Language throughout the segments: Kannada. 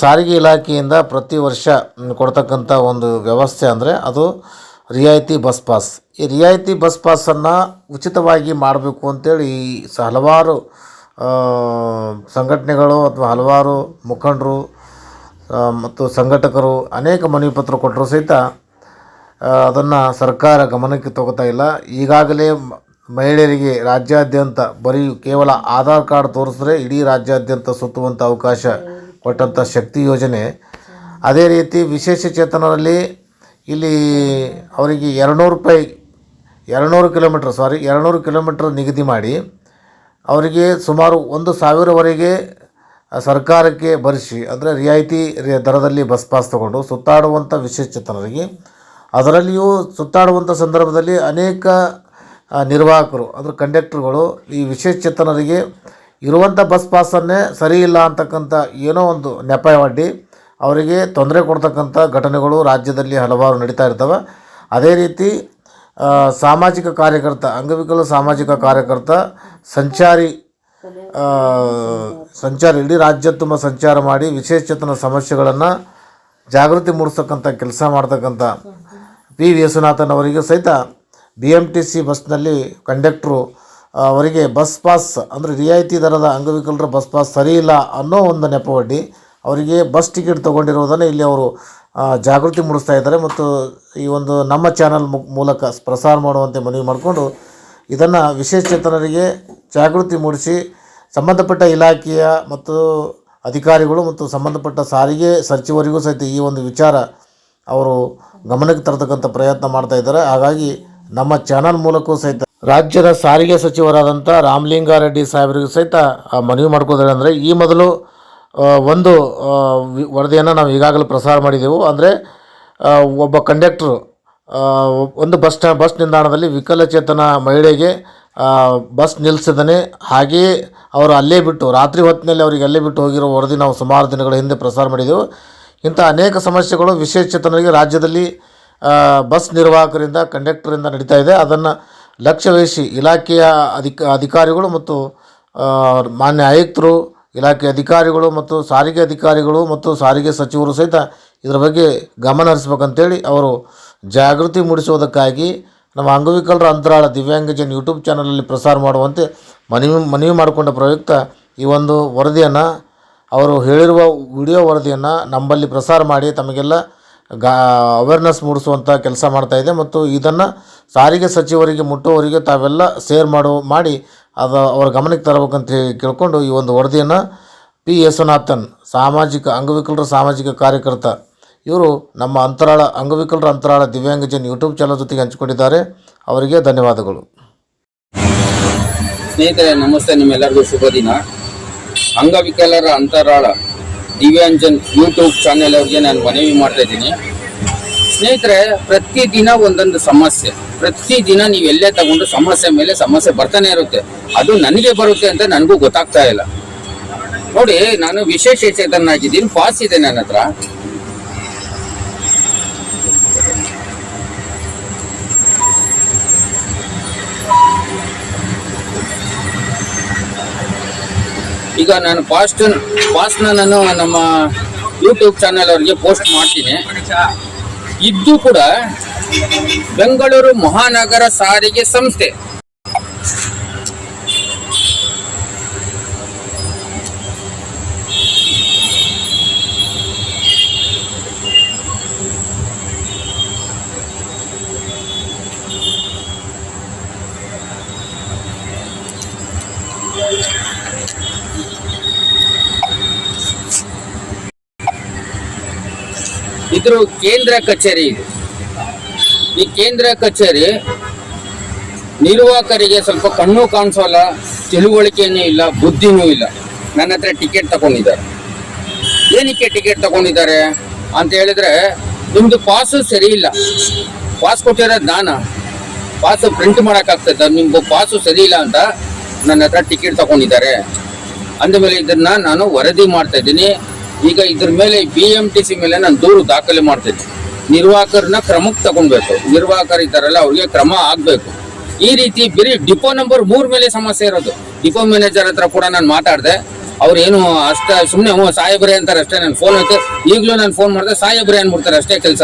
ಸಾರಿಗೆ ಇಲಾಖೆಯಿಂದ ಪ್ರತಿ ವರ್ಷ ಕೊಡ್ತಕ್ಕಂಥ ಒಂದು ವ್ಯವಸ್ಥೆ ಅಂದರೆ ಅದು ರಿಯಾಯಿತಿ ಬಸ್ ಪಾಸ್. ಈ ರಿಯಾಯಿತಿ ಬಸ್ ಪಾಸನ್ನು ಉಚಿತವಾಗಿ ಮಾಡಬೇಕು ಅಂತೇಳಿ ಈ ಸ ಹಲವಾರು ಸಂಘಟನೆಗಳು ಅಥವಾ ಹಲವಾರು ಮುಖಂಡರು ಮತ್ತು ಸಂಘಟಕರು ಅನೇಕ ಮನವಿ ಪತ್ರ ಕೊಟ್ಟರು ಸಹಿತ ಅದನ್ನು ಸರ್ಕಾರ ಗಮನಕ್ಕೆ ತಗೋತಾ ಇಲ್ಲ. ಈಗಾಗಲೇ ಮಹಿಳೆಯರಿಗೆ ರಾಜ್ಯಾದ್ಯಂತ ಬರೀ ಕೇವಲ ಆಧಾರ್ ಕಾರ್ಡ್ ತೋರಿಸಿದ್ರೆ ಇಡೀ ರಾಜ್ಯಾದ್ಯಂತ ಸುತ್ತುವಂಥ ಅವಕಾಶ ಕೊಟ್ಟಂಥ ಶಕ್ತಿ ಯೋಜನೆ. ಅದೇ ರೀತಿ ವಿಶೇಷ ಚೇತನರಲ್ಲಿ ಇಲ್ಲಿ ಅವರಿಗೆ ಎರಡುನೂರು ರೂಪಾಯಿ, ಎರಡುನೂರು ಕಿಲೋಮೀಟ್ರ್ ಸಾರಿ ಎರಡುನೂರು ಕಿಲೋಮೀಟ್ರ್ ನಿಗದಿ ಮಾಡಿ ಅವರಿಗೆ ಸುಮಾರು ಒಂದು ಸಾವಿರವರೆಗೆ ಸರ್ಕಾರಕ್ಕೆ ಭರಿಸಿ, ಅಂದರೆ ರಿಯಾಯಿತಿ ದರದಲ್ಲಿ ಬಸ್ ಪಾಸ್ ತಗೊಂಡು ಸುತ್ತಾಡುವಂಥ ವಿಶೇಷಚೇತನರಿಗೆ ಅದರಲ್ಲಿಯೂ ಸುತ್ತಾಡುವಂಥ ಸಂದರ್ಭದಲ್ಲಿ ಅನೇಕ ನಿರ್ವಾಹಕರು, ಅಂದರೆ ಕಂಡಕ್ಟರ್ಗಳು ಈ ವಿಶೇಷಚೇತನರಿಗೆ ಇರುವಂಥ ಬಸ್ ಪಾಸನ್ನೇ ಸರಿ ಇಲ್ಲ ಅಂತಕ್ಕಂಥ ಏನೋ ಒಂದು ನೆಪ ಒಡ್ಡಿ ಅವರಿಗೆ ತೊಂದರೆ ಕೊಡ್ತಕ್ಕಂಥ ಘಟನೆಗಳು ರಾಜ್ಯದಲ್ಲಿ ಹಲವಾರು ನಡೀತಾ ಇರ್ತವೆ. ಅದೇ ರೀತಿ ಸಾಮಾಜಿಕ ಕಾರ್ಯಕರ್ತ, ಅಂಗವಿಕಲ ಸಾಮಾಜಿಕ ಕಾರ್ಯಕರ್ತ, ಸಂಚಾರಿ ಸಂಚಾರ, ಇಡೀ ರಾಜ್ಯ ತುಂಬ ಸಂಚಾರ ಮಾಡಿ ವಿಶೇಷತನ ಸಮಸ್ಯೆಗಳನ್ನು ಜಾಗೃತಿ ಮೂಡಿಸ್ತಕ್ಕಂಥ ಕೆಲಸ ಮಾಡ್ತಕ್ಕಂಥ ಪಿ. ವಿಶ್ವನಾಥನ್ ಅವರಿಗೆ ಸಹಿತ ಬಿ ಎಂ ಟಿ ಸಿ ಬಸ್ನಲ್ಲಿ ಕಂಡಕ್ಟ್ರು ಅವರಿಗೆ ಬಸ್ ಪಾಸ್ ಅಂದರೆ ರಿಯಾಯಿತಿ ದರದ ಅಂಗವಿಕಲರ ಬಸ್ ಪಾಸ್ ಸರಿ ಇಲ್ಲ ಅನ್ನೋ ಒಂದು ನೆಪವಡ್ಡಿ ಅವರಿಗೆ ಬಸ್ ಟಿಕೆಟ್ ತೊಗೊಂಡಿರೋದನ್ನು ಇಲ್ಲಿ ಅವರು ಜಾಗೃತಿ ಮೂಡಿಸ್ತಾ ಇದ್ದಾರೆ ಮತ್ತು ಈ ಒಂದು ನಮ್ಮ ಚಾನಲ್ ಮೂಲಕ ಪ್ರಸಾರ ಮಾಡುವಂತೆ ಮನವಿ ಮಾಡಿಕೊಂಡು ಇದನ್ನು ವಿಶೇಷಚೇತನರಿಗೆ ಜಾಗೃತಿ ಮೂಡಿಸಿ ಸಂಬಂಧಪಟ್ಟ ಇಲಾಖೆಯ ಮತ್ತು ಅಧಿಕಾರಿಗಳು ಮತ್ತು ಸಂಬಂಧಪಟ್ಟ ಸಾರಿಗೆ ಸಚಿವರಿಗೂ ಸಹಿತ ಈ ಒಂದು ವಿಚಾರ ಅವರು ಗಮನಕ್ಕೆ ತರತಕ್ಕಂಥ ಪ್ರಯತ್ನ ಮಾಡ್ತಾ ಇದ್ದಾರೆ. ಹಾಗಾಗಿ ನಮ್ಮ ಚಾನಲ್ ಮೂಲಕವೂ ಸಹಿತ ರಾಜ್ಯದ ಸಾರಿಗೆ ಸಚಿವರಾದಂಥ ರಾಮಲಿಂಗಾರೆಡ್ಡಿ ಸಾಹೇಬರಿಗೂ ಸಹಿತ ಮನವಿ ಮಾಡ್ಕೋತಾರೆ ಅಂದರೆ ಈ ಮೊದಲು ಒಂದು ವರದಿಯನ್ನು ನಾವು ಈಗಾಗಲೇ ಪ್ರಸಾರ ಮಾಡಿದೆವು. ಅಂದರೆ ಒಬ್ಬ ಕಂಡಕ್ಟ್ರು ಒಂದು ಬಸ್ ಸ್ಟ್ಯಾ ಬಸ್ ನಿಲ್ದಾಣದಲ್ಲಿ ವಿಕಲಚೇತನ ಮಹಿಳೆಗೆ ಬಸ್ ನಿಲ್ಲಿಸಿದನೆ ಹಾಗೆಯೇ ಅವರು ಅಲ್ಲೇ ಬಿಟ್ಟು, ರಾತ್ರಿ ಹೊತ್ತಿನಲ್ಲಿ ಅವರಿಗೆ ಅಲ್ಲೇ ಬಿಟ್ಟು ಹೋಗಿರೋ ವರದಿ ನಾವು ಸುಮಾರು ದಿನಗಳ ಹಿಂದೆ ಪ್ರಸಾರ ಮಾಡಿದೆವು. ಇಂಥ ಅನೇಕ ಸಮಸ್ಯೆಗಳು ವಿಶೇಷ ಚೇತನರಿಗೆ ರಾಜ್ಯದಲ್ಲಿ ಬಸ್ ನಿರ್ವಾಹಕರಿಂದ, ಕಂಡಕ್ಟರಿಂದ ನಡೀತಾ ಇದೆ. ಅದನ್ನು ಲಕ್ಷ್ಯ ವಹಿಸಿ ಇಲಾಖೆಯ ಅಧಿಕ ಅಧಿಕಾರಿಗಳು ಮತ್ತು ಮಾನ್ಯ ಆಯುಕ್ತರು, ಇಲಾಖೆ ಅಧಿಕಾರಿಗಳು ಮತ್ತು ಸಾರಿಗೆ ಅಧಿಕಾರಿಗಳು ಮತ್ತು ಸಾರಿಗೆ ಸಚಿವರು ಸಹಿತ ಇದರ ಬಗ್ಗೆ ಗಮನ ಹರಿಸ್ಬೇಕಂತೇಳಿ ಅವರು ಜಾಗೃತಿ ಮೂಡಿಸುವುದಕ್ಕಾಗಿ ನಮ್ಮ ಅಂಗವಿಕಲರ ಅಂತರಾಳ ದಿವ್ಯಾಂಗಜನ್ ಯೂಟ್ಯೂಬ್ ಚಾನಲಲ್ಲಿ ಪ್ರಸಾರ ಮಾಡುವಂತೆ ಮನವಿ ಮನವಿ ಮಾಡಿಕೊಂಡ ಪ್ರಯುಕ್ತ ಈ ಒಂದು ವರದಿಯನ್ನು ಅವರು ಹೇಳಿರುವ ವಿಡಿಯೋ ವರದಿಯನ್ನು ನಮ್ಮಲ್ಲಿ ಪ್ರಸಾರ ಮಾಡಿ ತಮಗೆಲ್ಲ ಗಾ ಅವೇರ್ನೆಸ್ ಮೂಡಿಸುವಂಥ ಕೆಲಸ ಮಾಡ್ತಾ ಇದೆ ಮತ್ತು ಇದನ್ನು ಸಾರಿಗೆ ಸಚಿವರಿಗೆ, ಮುಟ್ಟುವವರಿಗೆ ತಾವೆಲ್ಲ ಸೇರ್ ಮಾಡು, ಮಾಡಿ ಅದು ಅವರ ಗಮನಕ್ಕೆ ತರಬೇಕಂತ ಹೇಳಿ ಕೇಳಿಕೊಂಡು ಈ ಒಂದು ವರದಿಯನ್ನು ಪಿ. ಯೇಸುನಾಥನ್, ಸಾಮಾಜಿಕ ಅಂಗವಿಕಲರ ಸಾಮಾಜಿಕ ಕಾರ್ಯಕರ್ತ, ಇವರು ನಮ್ಮ ಅಂತರಾಳ, ಅಂಗವಿಕಲರ ಅಂತರಾಳ ದಿವ್ಯಾಂಗಜನ್ ಯೂಟ್ಯೂಬ್ ಚಾನಲ್ ಜೊತೆಗೆ ಹಂಚಿಕೊಂಡಿದ್ದಾರೆ. ಅವರಿಗೆ ಧನ್ಯವಾದಗಳು. ಸ್ನೇಹಿತರೆ, ನಮಸ್ತೆ. ನಿಮ್ಮೆಲ್ಲರಿಗೂ ಶುಭ ದಿನ. ಅಂಗವಿಕಲರ ಅಂತರಾಳ ದಿವ್ಯಾಂಜನ್ ಯೂಟ್ಯೂಬ್ ಚಾನೆಲ್ ಅವ್ರಿಗೆ ನಾನು ಮನವಿ ಮಾಡ್ತಾ ಇದ್ದೀನಿ. ಸ್ನೇಹಿತರೆ ಪ್ರತಿದಿನ ಒಂದೊಂದು ಸಮಸ್ಯೆ. ಪ್ರತಿದಿನ ನೀವು ಎಲ್ಲೇ ತಗೊಂಡು ಸಮಸ್ಯೆ ಮೇಲೆ ಸಮಸ್ಯೆ ಬರ್ತಾನೆ ಇರುತ್ತೆ. ಅದು ನನಗೆ ಬರುತ್ತೆ ಅಂತ ನನಗೂ ಗೊತ್ತಾಗ್ತಾ ಇಲ್ಲ. ನೋಡಿ, ನಾನು ವಿಶೇಷ ಚೇತನಾಗಿದ್ದೀನಿ ಪಾಸ್ ಇದೆ ನನ್ನ ಹತ್ರ. ಈಗ ನಾನು ಪಾಸ್ಟ್ ಪಾಸ್ನ ನಾನು ನಮ್ಮ ಯೂಟ್ಯೂಬ್ ಚಾನೆಲ್ ಅವರಿಗೆ ಪೋಸ್ಟ್ ಮಾಡ್ತೀನಿ. ಇದ್ದು ಕೂಡ ಬೆಂಗಳೂರು ಮಹಾನಗರ ಸಾರಿಗೆ ಸಂಸ್ಥೆ. ಇದ್ರ ಕೇಂದ್ರ ಕಚೇರಿ ಇದು. ಈ ಕೇಂದ್ರ ಕಚೇರಿ ನಿರ್ವಾಹಕರಿಗೆ ಸ್ವಲ್ಪ ಕಣ್ಣು ಕಾಣಿಸೋಲ್ಲ, ತಿಳುವಳಿಕೆನೂ ಇಲ್ಲ, ಬುದ್ಧಿನೂ ಇಲ್ಲ. ನನ್ನ ಹತ್ರ ಟಿಕೆಟ್ ತಗೊಂಡಿದ್ದಾರೆ. ಏನಕ್ಕೆ ಟಿಕೆಟ್ ತಗೊಂಡಿದ್ದಾರೆ ಅಂತ ಹೇಳಿದ್ರೆ, ನಿಮ್ದು ಪಾಸು ಸರಿ ಇಲ್ಲ. ಪಾಸ್ ಕೊಟ್ಟಿರೋದು ನಾನ? ಪಾಸು ಪ್ರಿಂಟ್ ಮಾಡೋಕ್ಕಾಗ್ತದೆ ನಿಮ್ದು ಪಾಸು ಸರಿ ಇಲ್ಲ ಅಂತ ನನ್ನ ಹತ್ರ ಟಿಕೆಟ್ ತಗೊಂಡಿದ್ದಾರೆ. ಅಂದಮೇಲೆ ಇದನ್ನ ನಾನು ವರದಿ ಮಾಡ್ತಾ ಇದ್ದೀನಿ. ಈಗ ಇದ್ರ ಮೇಲೆ ಬಿ ಎಂ ಟಿ ಸಿ ಮೇಲೆ ನಾನು ದೂರು ದಾಖಲೆ ಮಾಡ್ತೇನೆ ನಿರ್ವಾಹಕರನ್ನ ಕ್ರಮಕ್ಕೆ ತಗೊಳ್ಬೇಕು ನಿರ್ವಾಹಕರು ಇದ್ದಾರಲ್ಲ, ಅವ್ರಿಗೆ ಕ್ರಮ ಆಗ್ಬೇಕು. ಈ ರೀತಿ ಬರೀ ಡಿಪೋ ನಂಬರ್ ಮೂರ್ ಮೇಲೆ ಸಮಸ್ಯೆ ಇರೋದು. ಡಿಪೋ ಮ್ಯಾನೇಜರ್ ಹತ್ರ ಕೂಡ ನಾನು ಮಾತಾಡಿದೆ. ಅವ್ರೇನು ಅಷ್ಟ ಸುಮ್ಮನೆ ಹ್ಞೂ, ಸಾಹೇಬ್ರೆ ಅಂತಾರೆ ಅಷ್ಟೇ ನನ್ನ ಫೋನ್ ಐತೆ. ಈಗಲೂ ನಾನು ಫೋನ್ ಮಾಡಿದೆ, ಸಾಹೇಬ್ರೆ ಅನ್ಬಿಡ್ತಾರೆ ಅಷ್ಟೇ ಕೆಲಸ.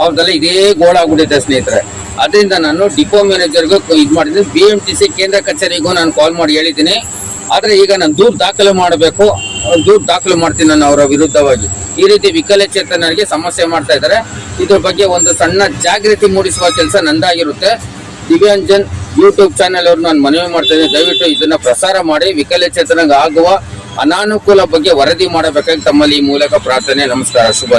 ಅವ್ರದ್ದೆಲ್ಲ ಇದೇ ಗೋಳಾಗ್ಬಿಟ್ಟಿದೆ ಸ್ನೇಹಿತರೆ. ಅದರಿಂದ ನಾನು ಡಿಪೋ ಮ್ಯಾನೇಜರ್ಗೂ ಇದು ಮಾಡಿದ್ದೀನಿ ಬಿ ಎಂ ಟಿ ಸಿ ಕೇಂದ್ರ ಕಚೇರಿಗೂ ನಾನು ಕಾಲ್ ಮಾಡಿ ಹೇಳಿದ್ದೀನಿ. ಆದರೆ ಈಗ ನಾನು ದೂರು ದಾಖಲೆ ಮಾಡಬೇಕು. ದೂರು ದಾಖಲು ಮಾಡ್ತೀನಿ ನಾನು ಅವರ ವಿರುದ್ಧವಾಗಿ. ಈ ರೀತಿ ವಿಕಲಚೇತನರಿಗೆ ಸಮಸ್ಯೆ ಮಾಡ್ತಾ ಇದ್ದಾರೆ. ಇದ್ರ ಬಗ್ಗೆ ಒಂದು ಸಣ್ಣ ಜಾಗೃತಿ ಮೂಡಿಸುವ ಕೆಲಸ ನಂದಾಗಿರುತ್ತೆ. ದಿವ್ಯಾಂಜನ್ ಯೂಟ್ಯೂಬ್ ಚಾನೆಲ್ ಅವ್ರು ನಾನು ಮನವಿ ಮಾಡ್ತೇನೆ ದಯವಿಟ್ಟು ಇದನ್ನ ಪ್ರಸಾರ ಮಾಡಿ. ವಿಕಲಚೇತನಗೆ ಆಗುವ ಅನಾನುಕೂಲ ಬಗ್ಗೆ ವರದಿ ಮಾಡಬೇಕಾಗಿ ತಮ್ಮಲ್ಲಿ ಈ ಮೂಲಕ ಪ್ರಾರ್ಥನೆ, ನಮಸ್ಕಾರ ಶುಭ